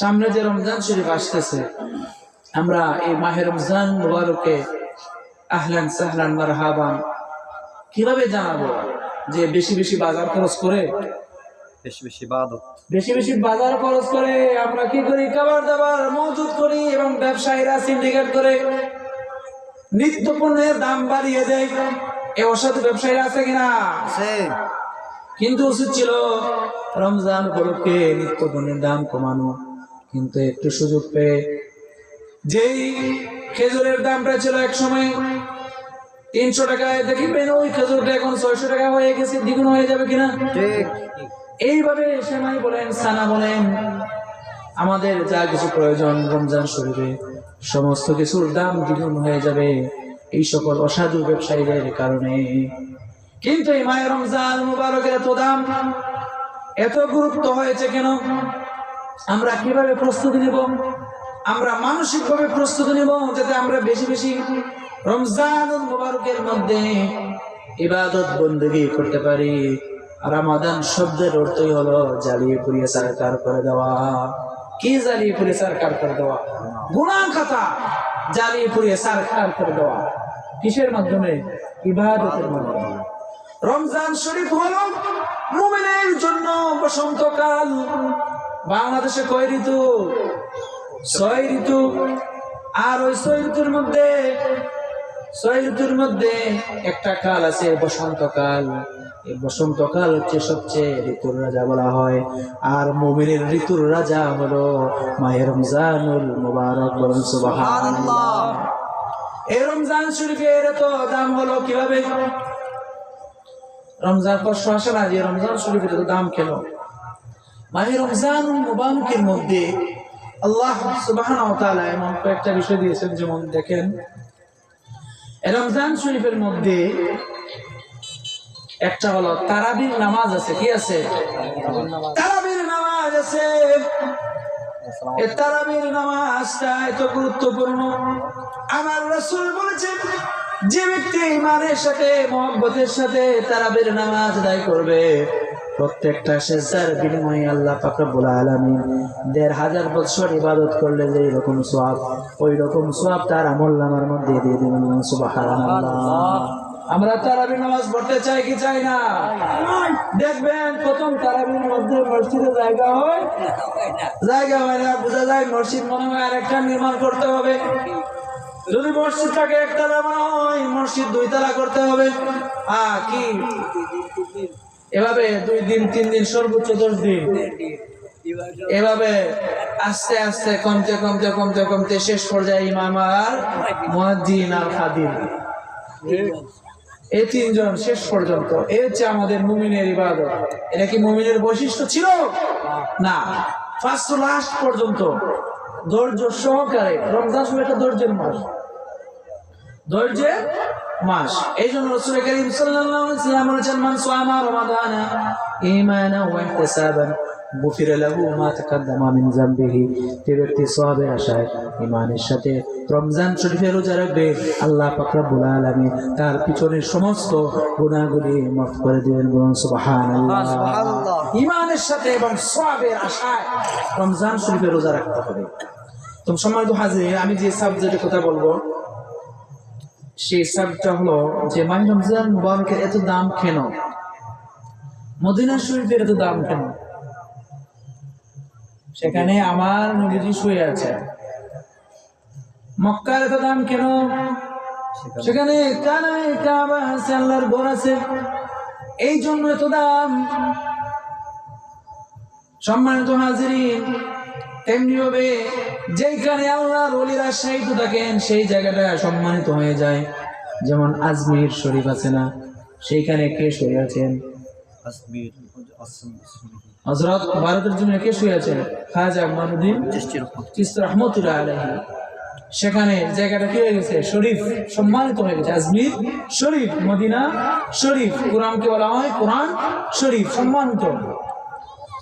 সামনে যে রমজান শরীফ আসতেছে আমরা এই মাহে রমজান মুবারকে আহলান সাহলান মারহাবান কীভাবে জানাব যে বেশি বেশি বাজার খরচ করে? বেশি বেশি বেশি বেশি বাজার খরচ করে আমরা কি করি? খাবার দাবার মজুত করি এবং ব্যবসায়ীরা সিন্ডিকেট করে নিত্য পণ্যের দাম বাড়িয়ে দেয়। এ অসাধু ব্যবসায়ীরা আছে কিনা? আছে। কিন্তু উচিত ছিল রমজান উপলক্ষে নিত্য পণ্যের দাম কমানো। কিন্তু একটু সুযোগ পেয়ে যেই খেজুরের দামটা ছিল এক সময় তিনশো টাকায় দেখবেন ওই খেজুরটা এখন ছয়শো টাকা হয়ে গেছে দ্বিগুণ হয়ে যাবে কিনা? এইভাবে সেমাই বলেন সানা বলেন আমাদের যা কিছু প্রয়োজন রমজান শরীরে সমস্ত কিছুর দাম দ্বিগুণ হয়ে যাবে এই সকল অসাধু ব্যবসায়ীদের কারণে। কিন্তু এই মায়ের রমজান মুবারকের এত দাম এত গুরুত্ব হয়েছে কেন? আমরা কীভাবে প্রস্তুতি নেব? আমরা মানসিকভাবে প্রস্তুতি নেব যাতে আমরা বেশি বেশি রমজান মুবারকের মধ্যে ইবাদত বন্দী করতে পারি। রামাদান শব্দের অর্থই হলো জ্বালিয়ে পুড়িয়ে সরকার করে দেওয়া। কি জ্বালিয়ে পুড়িয়ে সরকার করে দেওয়া? গুণা খাতা জ্বালিয়ে পুড়িয়ে সরকার করে দেওয়া। কিসের মাধ্যমে? ইবাদতের মাধ্যমে। রমজান শরীফ হলো মুমিনের জন্য বসন্তকাল। বাংলাদেশে কয় ঋতু? ছয় ঋতু। আর ওই ছয় ঋতুর মধ্যে, ছয় ঋতুর মধ্যে একটা কাল আছে, বসন্তকাল। এই বসন্তকাল হচ্ছে সবচেয়ে ঋতুর রাজা বলা হয়। আর মুমিনের ঋতুর রাজা হলো মায়ের রমজানুল মুবারক সুবহানাল্লাহ। এই রমজান শরীফের এত দাম হলো কীভাবে? রমজান কষ্ট আসে না যে রমজান শরীফের এত দাম কেন? মাহে রমজান মুবারকের মধ্যে আল্লাহ ওয়া এমন কয়েকটা বিষয় দিয়েছেন, যেমন দেখেন, রমজান শরীফের মধ্যে একটা হলো তারাবির নামাজ আছে, কি আছে? তারাবির নামাজ আছে। তারাবির নামাজটা এত গুরুত্বপূর্ণ। আমার রাসূল বলেছেন, যে ব্যক্তি ইমানের সাথে, মহব্বতের সাথে তারাবির নামাজ আদায় করবে প্রত্যেকটা সেজদার বিনিময়ে আল্লাহ পাক রব্বুল আলামিন দেড় হাজার বছর ইবাদত করলে যে রকম সওয়াব ওই রকম সওয়াব তার আমল নামার মধ্যে দিয়ে দিবেন। সুবহানাল্লাহ। আমরা তারাবির নামাজ পড়তে চাই কি চাই না? দেখবেন প্রথম তারাবির মধ্যে মসজিদে জায়গা হয় জায়গা হয় না, বোঝা যায় মসজিদ মনে হয় আরেকটা নির্মাণ করতে হবে। যদি মসজিদ থাকে একতলা মনে হয় মসজিদ দুই তলা করতে হবে। আহ কি? এভাবে দুই দিন, তিন দিন, সর্বোচ্চ দশ দিন। এভাবে আস্তে আস্তে কমতে কমতে কমতে কমতে শেষ পর্যায়ে ইমাম আর মুয়াজ্জিন আর খাদিম। এই তিনজন শেষ পর্যন্ত। এ হচ্ছে আমাদের মুমিনের ইবাদত। এটা কি মুমিনের বৈশিষ্ট্য ছিল? না। ফার্স্ট টু লাস্ট পর্যন্ত। ধৈর্য সহকারে। রমজান একটা ধৈর্যের মাস। ধৈর্যের মাস। এই জন্য রসুল করিম সাল্লাল্লাহু আলাইহি ওয়াসাল্লাম বলেছেন মান রমাদানা ঈমানা ওয়া ইহতিসাবান গুফির লাহু মা তাকাদ্দামা মিন যে ব্যক্তি সওয়াবের আশায় সাথে রমজান শরীফে রোজা রাখবে আল্লাহ পাক রব্বুল আলামিন তার পিছনের সমস্ত গুনাহগুলি মাফ করে দিবেন বলুন সুবহানাল্লাহ। সুবহানাল্লাহ। ঈমানের সাথে এবং সওয়াবের আশায় রমজান শরীফে রোজা রাখতে হবে। তো সম্মানিত হাজির আমি যে সাবজেক্টের কথা বলব সেই হলো যে রমজান মুবারকের এত দাম কেন? মদিনা শরীফের এত দাম কেন? সেখানে আমার নবীজি শুয়ে আছে মক্কার এত দাম কেন? সেখানে কানায় কাবা আছে, আল্লাহর ঘর আছে। এই জন্য এত দাম। সম্মানিত হাজিরিন তেমনি ভাবে যেখানে আল্লাহর অলিরা শাহিত থাকেন সেই জায়গাটা সম্মানিত হয়ে যায়। যেমন আজমির শরীফ আছে না? সেইখানে কে শুয়ে আছেন? হজরত ভারতের জন্য কে শুয়ে আছেন? খাজা মানুদ্দিন রহমতুল্লাহ আলাইহি। সেখানে জায়গাটা কি হয়ে গেছে? শরীফ সম্মানিত হয়ে গেছে। আজমির শরীফ মদিনা শরীফ। কোরআনকে বলা হয় কোরআন শরীফ সম্মানিত।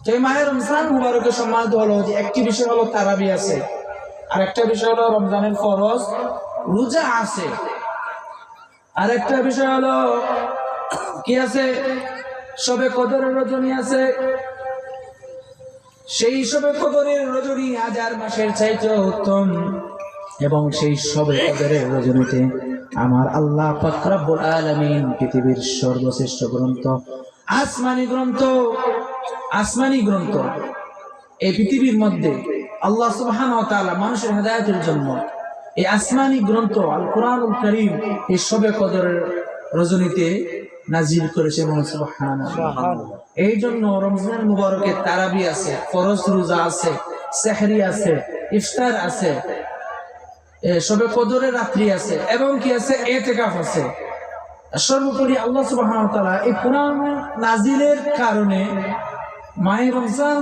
তো এই রমজান মুবারকের সম্মানিত হলো, যে একটি বিষয় হলো তারাবি আছে আর একটা বিষয় হলো রমজানের ফরজ রোজা আছে। আর একটা বিষয় হলো কি আছে? সবে কদরের রজনী আছে। সেই সবে কদরের রজনী হাজার মাসের চাইতে উত্তম, এবং সেই সবে কদরের রজনীতে আমার আল্লাহ ফাকরাবুল আলামিন পৃথিবীর সর্বশ্রেষ্ঠ গ্রন্থ, আসমানি গ্রন্থ আসমানি গ্রন্থ। এই পৃথিবীর মধ্যে আল্লাহ সুবহান তাআলা মানুষের হেদায়েতের জন্য এই আসমানি গ্রন্থ আল কোরআনুল কারীম এই সবে কদরের রজনীতে নাজিল করেছে এই জন্য রমজান মুবারকে তারাবি আছে ফরজ রোজা আছে সেহরি আছে ইফতার আছে সবে কদরের রাত্রি আছে এবং কি আছে? এতেকাফ আছে। সর্বোপরি আল্লাহ তাআলা এই কোরআন নাজিলের কারণে রমজান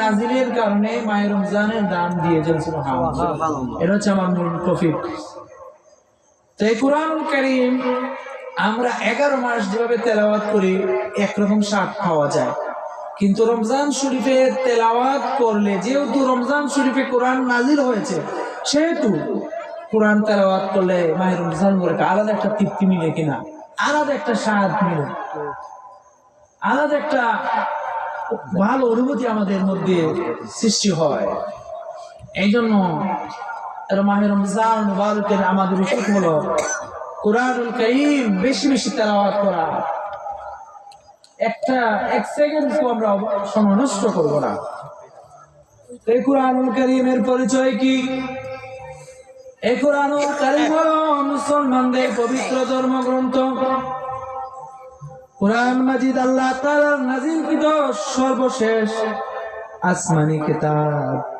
নাজিলের কারণে রমজানের দিয়েছেন। এটা হচ্ছে আমার মূল আমরা এগারো মাস যেভাবে তেলাওয়াত করি, একরকম স্বাদ পাওয়া যায়। কিন্তু রমজান শরীফে তেলাওয়াত করলে, যেহেতু রমজান শরীফে কোরআন নাজিল হয়েছে, সেহেতু কোরআন তেলাওয়াত করলে মায়ের রমজান মুবারকে আলাদা একটা তৃপ্তি মিলে কিনা? আলাদা একটা স্বাদ মিলে। আলাদা একটা ভালো অনুভূতি আমাদের মধ্যে সৃষ্টি হয়। এই জন্য এর মাহের রমজান আমাদের উচিত হলো কোরআনুল বেশি বেশি তেলাওয়াত করা। একটা এক সেকেন্ড আমরা সময় নষ্ট করব না। এই কোরআনুল পরিচয় কি? এই কোরআনুল কারীম হলো মুসলমানদের পবিত্র ধর্মগ্রন্থ। কোরআন মাজিদ আল্লাহ তাআলার নাজিলকৃত সর্বশেষ আসমানি কিতাব।